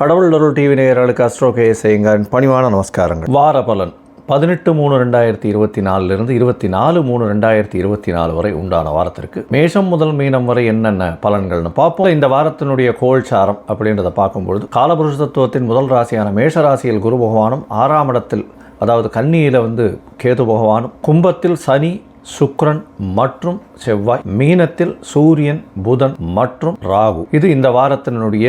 கடவுள் அருள் டிவி நேயர்களுக்கு அஸ்ட்ரோ கே பணிவான நமஸ்காரங்கள். வார பலன். பதினெட்டு மூணு ரெண்டாயிரத்தி இருபத்தி நாலுலேருந்து இருபத்தி நாலு மூணு ரெண்டாயிரத்தி இருபத்தி நாலு வரை உண்டான வாரத்திற்கு மேஷம் முதல் மீனம் வரை என்னென்ன பலன்கள்னு பார்ப்போம். இந்த வாரத்தினுடைய கோல்சாரம் அப்படின்றத பார்க்கும்பொழுது காலபுருஷ தத்துவத்தின் முதல் ராசியான மேஷ ராசியில் குரு பகவானும் ஆறாம் இடத்தில் அதாவது கன்னியில் வந்து கேது பகவானும் கும்பத்தில் சனி சுக்ரன் மற்றும் செவ்வாய் மீனத்தில் சூரியன் புதன் மற்றும் ராகு. இது இந்த வாரத்தினுடைய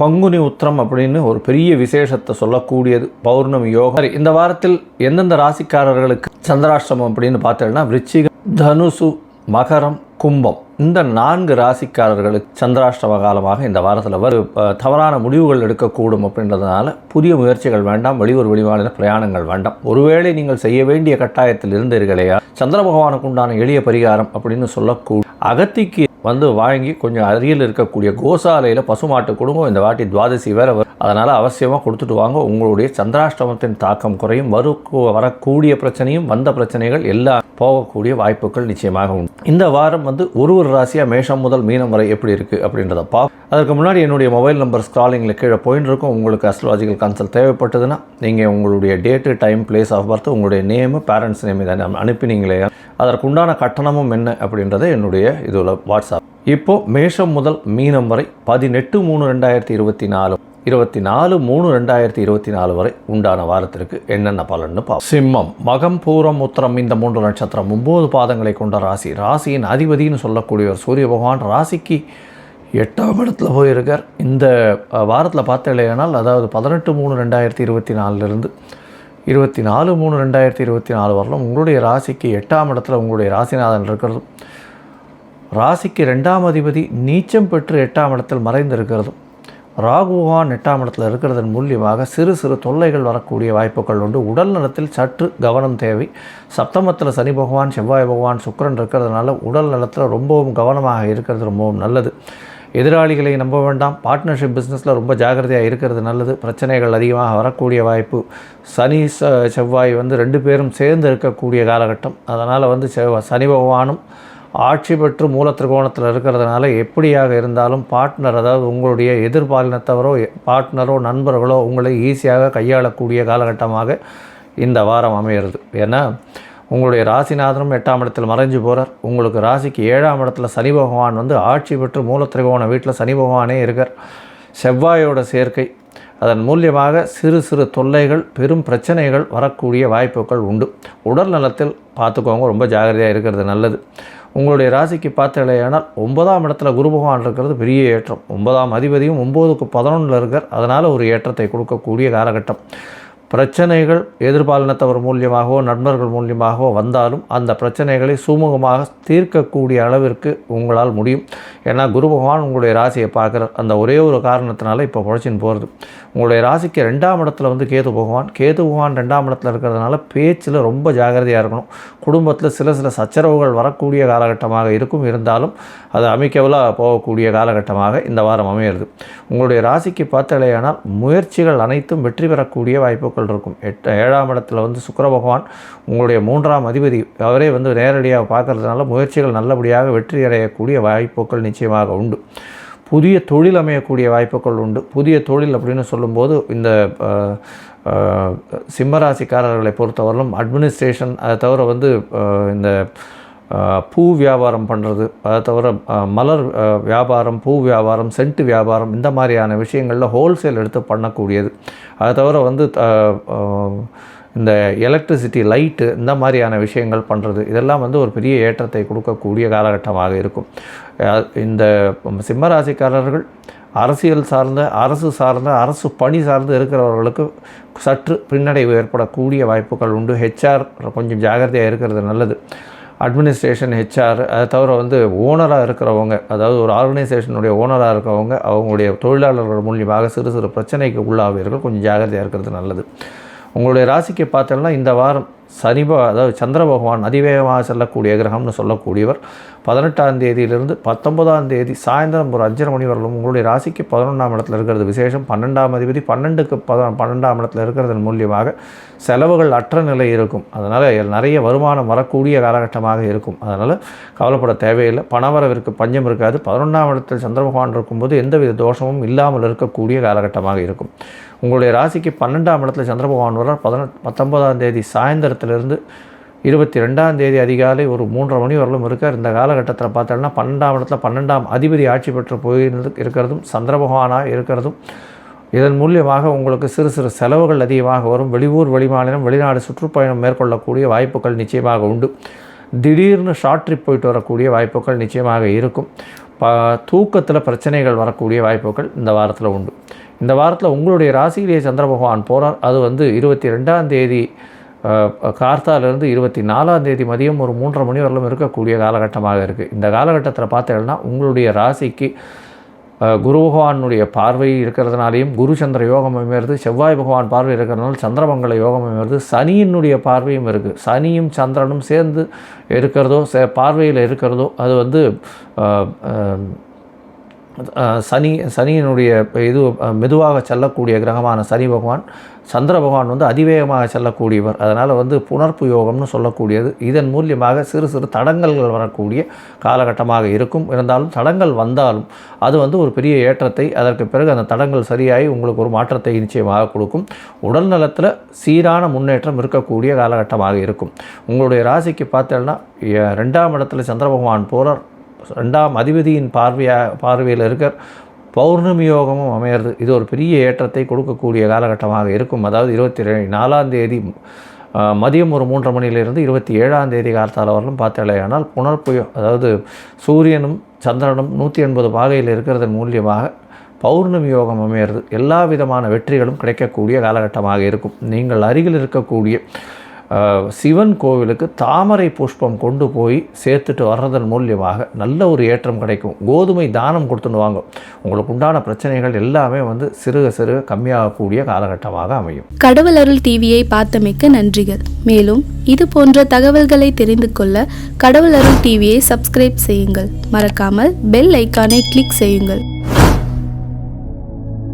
பங்குனி உத்திரம் அப்படின்னு ஒரு பெரிய விசேஷத்தை சொல்லக்கூடியது. பௌர்ணமி யோகம். இந்த வாரத்தில் எந்தெந்த ராசிக்காரர்களுக்கு சந்திராஷ்டிரமம் அப்படின்னு பார்த்தேன்னா விருச்சிகம் தனுசு மகரம் கும்பம். இந்த நான்கு ராசிக்காரர்களுக்கு சந்திராஷ்டம காலமாக இந்த வாரத்தில் வரும். தவறான முடிவுகள் எடுக்கக்கூடும் அப்படின்றதுனால புதிய முயற்சிகள் வேண்டாம் வெளியூர் வெளிமாநில பிரயாணங்கள் வேண்டாம். ஒருவேளை நீங்கள் செய்ய வேண்டிய கட்டாயத்தில் இருந்தீர்களையா சந்திர பகவானுக்கு உண்டான எளிய பரிகாரம் அப்படின்னு சொல்லக்கூடிய அகத்திக்கு வந்து வாங்கி கொஞ்சம் அருகில் இருக்கக்கூடிய கோசாலையில் பசுமாட்டு குடும்பம் இந்த வாட்டி துவாதசி வேற வரும். அதனால் அவசியமாக கொடுத்துட்டு வாங்க. உங்களுடைய சந்திராஷ்டமத்தின் தாக்கம் குறையும். வரு வரக்கூடிய பிரச்சனையும் வந்த பிரச்சனைகள் எல்லாம் போகக்கூடிய வாய்ப்புகள் நிச்சயமாக உண்டு. இந்த வாரம் வந்து ஒரு ஒரு ராசியாக மேஷம் முதல் மீனம் வரை எப்படி இருக்குது அப்படின்றத பா அதற்கு முன்னாடி என்னுடைய மொபைல் நம்பர் ஸ்க்ராலிங்கில் கீழே போயின்னு இருக்கும் உங்களுக்கு அஸ்ட்ராலஜிக்கல் கன்சல்ட் தேவைப்பட்டதுன்னா நீங்கள் உங்களுடைய date time place of birth உங்களுடைய நேமு பேரண்ட்ஸ் நேம் இதை அனுப்பினீங்களே. அதற்குண்டான கட்டணமும் என்ன அப்படின்றத என்னுடைய இதில் வாட்ஸ்அப் இப்போது மேஷம் முதல் மீனம் வரை பதினெட்டு மூணு ரெண்டாயிரத்தி இருபத்தி நாலு. இருபத்தி நாலு மூணு ரெண்டாயிரத்தி இருபத்தி நாலு வரை உண்டான வாரத்திற்கு என்னென்ன பலன்னு பார்ப்போம். சிம்மம் மகம் பூரம் உத்தரம் இந்த மூன்று நட்சத்திரம் ஒம்பது பாதங்களை கொண்ட ராசி. ராசியின் அதிபதினு சொல்லக்கூடியவர் சூரிய பகவான் ராசிக்கு எட்டாம் இடத்துல போயிருக்கார். இந்த வாரத்தில் பார்த்தேனால் அதாவது பதினெட்டு மூணு ரெண்டாயிரத்தி இருபத்தி நாலுலேருந்து இருபத்தி நாலு மூணு ரெண்டாயிரத்தி இருபத்தி நாலு வரலும் உங்களுடைய ராசிக்கு எட்டாம் இடத்துல உங்களுடைய ராசிநாதன் இருக்கிறதும் ராசிக்கு ரெண்டாம் அதிபதி நீச்சம் பெற்று எட்டாம் இடத்தில் மறைந்திருக்கிறதும் ராகுவான் எட்டாம் இடத்துல இருக்கிறதன் மூலியமாக சிறு சிறு தொல்லைகள் வரக்கூடிய வாய்ப்புகள் உண்டு. உடல் நலத்தில் சற்று கவனம் தேவை. சப்தமத்தில் சனி பகவான் செவ்வாய் பகவான் சுக்கரன் இருக்கிறதுனால உடல் நலத்தில் ரொம்பவும் கவனமாக இருக்கிறது ரொம்பவும் நல்லது. எதிராளிகளை நம்ப வேண்டாம். பார்ட்னர்ஷிப் பிஸ்னஸில் ரொம்ப ஜாக்கிரதையாக இருக்கிறது நல்லது. பிரச்சனைகள் அதிகமாக வரக்கூடிய வாய்ப்பு. சனி ச செவ்வாய் வந்து ரெண்டு பேரும் சேர்ந்து இருக்கக்கூடிய காலகட்டம். அதனால் வந்து செவ்வா சனி பகவானும் ஆட்சி பெற்று மூல திரிகோணத்தில் இருக்கிறதுனால எப்படியாக இருந்தாலும் பார்ட்னர் அதாவது உங்களுடைய எதிர்பாலினத்தவரோ பார்ட்னரோ நண்பர்களோ உங்களை ஈஸியாக கையாளக்கூடிய காலகட்டமாக இந்த வாரம் அமையிறது. ஏன்னா உங்களுடைய ராசிநாதனும் எட்டாம் இடத்தில் மறைஞ்சு போகிறார் உங்களுக்கு ராசிக்கு ஏழாம் இடத்துல சனி பகவான் வந்து ஆட்சி பெற்று மூல திரிகோண வீட்டில் சனி பகவானே இருக்கார். செவ்வாயோட சேர்க்கை அதன் மூலியமாக சிறு சிறு தொல்லைகள் பெரும் பிரச்சனைகள் வரக்கூடிய வாய்ப்புகள் உண்டு. உடல் நலத்தில் பார்த்துக்கோங்க ரொம்ப ஜாகிரதையாக இருக்கிறது நல்லது. உங்களுடைய ராசிக்கு பார்த்தலையானால் ஒன்பதாம் இடத்துல குரு பகவான் இருக்கிறது பெரிய ஏற்றம். ஒன்பதாம் அதிபதியும் ஒம்போதுக்கு பதினொன்றில் இருக்கார். அதனால் ஒரு ஏற்றத்தை கொடுக்கக்கூடிய காலகட்டம். பிரச்சனைகள் எதிர்பாலினத்தவர் மூலியமாகவோ நண்பர்கள் மூலியமாகவோ வந்தாலும் அந்த பிரச்சனைகளை சுமூகமாக தீர்க்கக்கூடிய அளவிற்கு உங்களால் முடியும். ஏன்னா குரு பகவான் உங்களுடைய ராசியை பார்க்குற அந்த ஒரே ஒரு காரணத்தினால இப்போ குழச்சின்னு போகிறது உங்களுடைய ராசிக்கு ரெண்டாம் இடத்துல வந்து கேது பகவான் கேது பகவான் ரெண்டாம் இடத்துல இருக்கிறதுனால பேச்சில் ரொம்ப ஜாகிரதையாக இருக்கணும். குடும்பத்தில் சில சில சச்சரவுகள் வரக்கூடிய காலகட்டமாக இருக்கும். இருந்தாலும் அது அமைக்கவலாக போகக்கூடிய காலகட்டமாக இந்த வாரம் அமையிறது. உங்களுடைய ராசிக்கு பார்த்தலையானால் முயற்சிகள் அனைத்தும் வெற்றி பெறக்கூடிய வாய்ப்புகள் இருக்கும். எட்டு ஏழாம் இடத்துல வந்து சுக்கர பகவான் உங்களுடைய மூன்றாம் அதிபதி. அவரே வந்து நேரடியாக பார்க்கறதுனால முயற்சிகள் நல்லபடியாக வெற்றி அடையக்கூடிய வாய்ப்புகள் நிச்சயமாக உண்டு. புதிய தொழில் அமையக்கூடிய வாய்ப்புகள் உண்டு. புதிய தொழில் அப்படின்னு சொல்லும்போது இந்த சிம்மராசிக்காரர்களை பொறுத்தவரையிலும் அட்மினிஸ்ட்ரேஷன் அதை தவிர வந்து இந்த பூ வியாபாரம் பண்ணுறது அதை தவிர மலர் வியாபாரம் பூ வியாபாரம் சென்ட் வியாபாரம் இந்த மாதிரியான விஷயங்களில் ஹோல்சேல் எடுத்து பண்ணக்கூடியது. அதை தவிர வந்து இந்த எலக்ட்ரிசிட்டி லைட்டு இந்த மாதிரியான விஷயங்கள் பண்ணுறது இதெல்லாம் வந்து ஒரு பெரிய ஏற்றத்தை கொடுக்கக்கூடிய காலகட்டமாக இருக்கும். இந்த சிம்மராசிக்காரர்கள் அரசியல் சார்ந்த அரசு சார்ந்த அரசு பணி சார்ந்து இருக்கிறவர்களுக்கு சற்று பின்னடைவு ஏற்படக்கூடிய வாய்ப்புகள் உண்டு. ஹெச்ஆர் கொஞ்சம் ஜாகிரதையாக இருக்கிறது நல்லது. அட்மினிஸ்ட்ரேஷன் ஹெச்ஆர் அதை தவிர வந்து ஓனராக இருக்கிறவங்க அதாவது ஒரு ஆர்கனைசேஷனுடைய ஓனராக இருக்கிறவங்க அவங்களுடைய தொழிலாளர்கள் மூலியமாக சிறு சிறு பிரச்சனைக்கு உள்ளாவீர்கள். கொஞ்சம் ஜாகிரதையாக இருக்கிறது நல்லது. உங்களுடைய ராசிக்கு பார்த்தோம்னா இந்த வாரம் சனி அதாவது சந்திர பகவான் அதிவேகமாக செல்லக்கூடிய கிரகம்னு சொல்லக்கூடியவர். பதினெட்டாம் தேதியிலிருந்து பத்தொன்பதாம் தேதி சாயந்தரம் ஒரு அஞ்சரை மணி வரலும் உங்களுடைய ராசிக்கு பதினொன்றாம் இடத்துல இருக்கிறது. விசேஷம் பன்னெண்டாம் அதிபதி பன்னெண்டுக்கு பத பன்னெண்டாம் இடத்துல இருக்கிறதன் மூலியமாக செலவுகள் அற்ற நிலை இருக்கும். அதனால் நிறைய வருமானம் வரக்கூடிய காலகட்டமாக இருக்கும். அதனால் கவலைப்பட தேவையில்லை. பணவரவிற்கு பஞ்சம் இருக்காது. பதினொன்றாம் இடத்தில் சந்திர பகவான் இருக்கும்போது எந்தவித தோஷமும் இல்லாமல் இருக்கக்கூடிய காலகட்டமாக இருக்கும். உங்களுடைய ராசிக்கு பன்னெண்டாம் இடத்துல சந்திர பகவான் வர்றார். பதினெட்டு பத்தொன்பதாம் தேதி சாயந்தரத்திலிருந்து இருபத்தி ரெண்டாம் தேதி அதிகாலை ஒரு மூன்றரை மணி வரலும் இருக்கார். இந்த காலகட்டத்தில் பார்த்தோம்னா பன்னெண்டாம் இடத்துல பன்னெண்டாம் அதிபதி ஆட்சி பெற்று போயிருந்து இருக்கிறதும் சந்திர பகவானாக இருக்கிறதும். இதன் மூலியமாக உங்களுக்கு சிறு சிறு செலவுகள் அதிகமாக வரும். வெளியூர் வெளிமாநிலம் வெளிநாடு சுற்றுப்பயணம் மேற்கொள்ளக்கூடிய வாய்ப்புகள் நிச்சயமாக உண்டு. திடீர்னு ஷார்ட் ட்ரிப் போயிட்டு வரக்கூடிய வாய்ப்புகள் நிச்சயமாக இருக்கும். ப தூக்கத்தில் பிரச்சனைகள் வரக்கூடிய வாய்ப்புகள் இந்த வாரத்தில் உண்டு. இந்த வாரத்தில் உங்களுடைய ராசியிலேயே சந்திர பகவான் போகிறார் அது வந்து இருபத்தி ரெண்டாம் தேதி கார்த்தாலேருந்து இருபத்தி நாலாம் தேதி மதியம் ஒரு மூன்றரை மணி வரலும் இருக்கக்கூடிய காலகட்டமாக இருக்குது இந்த காலகட்டத்தில் பார்த்தீங்கன்னா உங்களுடைய ராசிக்கு குரு பகவானுடைய பார்வை இருக்கிறதுனாலையும் குரு சந்திர யோகம் அமைகிறது செவ்வாய் பகவான் பார்வை இருக்கிறதுனால சந்திரமங்கல யோகம் அமைகிறது சனியினுடைய பார்வையும் இருக்குது சனியும் சந்திரனும் சேர்ந்து இருக்கிறதோ சே பார்வையில் இருக்கிறதோ அது வந்து சனி சனியினுடைய இது மெதுவாக செல்லக்கூடிய கிரகமான சனி பகவான் சந்திர பகவான் வந்து அதிவேகமாக செல்லக்கூடியவர். அதனால் வந்து புணர்ப்பு யோகம்னு சொல்லக்கூடியது. இதன் மூலியமாக சிறு சிறு தடங்கல்கள் வரக்கூடிய காலகட்டமாக இருக்கும். இருந்தாலும் தடங்கள் வந்தாலும் அது வந்து ஒரு பெரிய ஏற்றத்தை அதற்கு பிறகு அந்த தடங்கள் சரியாகி உங்களுக்கு ஒரு மாற்றத்தை நிச்சயமாக கொடுக்கும். உடல் நலத்தில் சீரான முன்னேற்றம் இருக்கக்கூடிய காலகட்டமாக இருக்கும். உங்களுடைய ராசிக்கு பார்த்தோன்னா ரெண்டாம் இடத்துல சந்திர பகவான் போகிறார் ரெண்டாம் அதிபதியின் பார்வையாக பார்வையில் இருக்க பௌர்ணமி யோகமும் அமையிறது. இது ஒரு பெரிய ஏற்றத்தை கொடுக்கக்கூடிய காலகட்டமாக இருக்கும். அதாவது இருபத்தி நாலாம் தேதி மதியம் ஒரு மூன்றரை மணியிலிருந்து இருபத்தி ஏழாம் தேதி காலத்தால் வரலும் பார்த்தாலேயானால் புனர்புயம் அதாவது சூரியனும் சந்திரனும் நூற்றி எண்பது பாகையில் இருக்கிறதன் மூலியமாக பௌர்ணமி யோகம் அமையிறது. எல்லா விதமான வெற்றிகளும் கிடைக்கக்கூடிய காலகட்டமாக இருக்கும். நீங்கள் அருகில் இருக்கக்கூடிய சிவன் கோவிலுக்கு தாமரை புஷ்பம் கொண்டு போய் சேர்த்துட்டு வர்றதன் மூலியமாக நல்ல ஒரு ஏற்றம் கிடைக்கும். கோதுமை தானம் கொடுத்துன்னு வாங்க. உங்களுக்கு உண்டான பிரச்சனைகள் எல்லாமே வந்து சிறுக சிறுக கம்மியாகக்கூடிய காலகட்டமாக அமையும். கடவுள் அருள் டிவியை பார்த்தமைக்க நன்றிகள். மேலும் இது போன்ற தகவல்களை தெரிந்து கொள்ள கடவுள் அருள் டிவியை சப்ஸ்கிரைப் செய்யுங்கள். மறக்காமல் பெல் ஐக்கானை கிளிக் செய்யுங்கள்.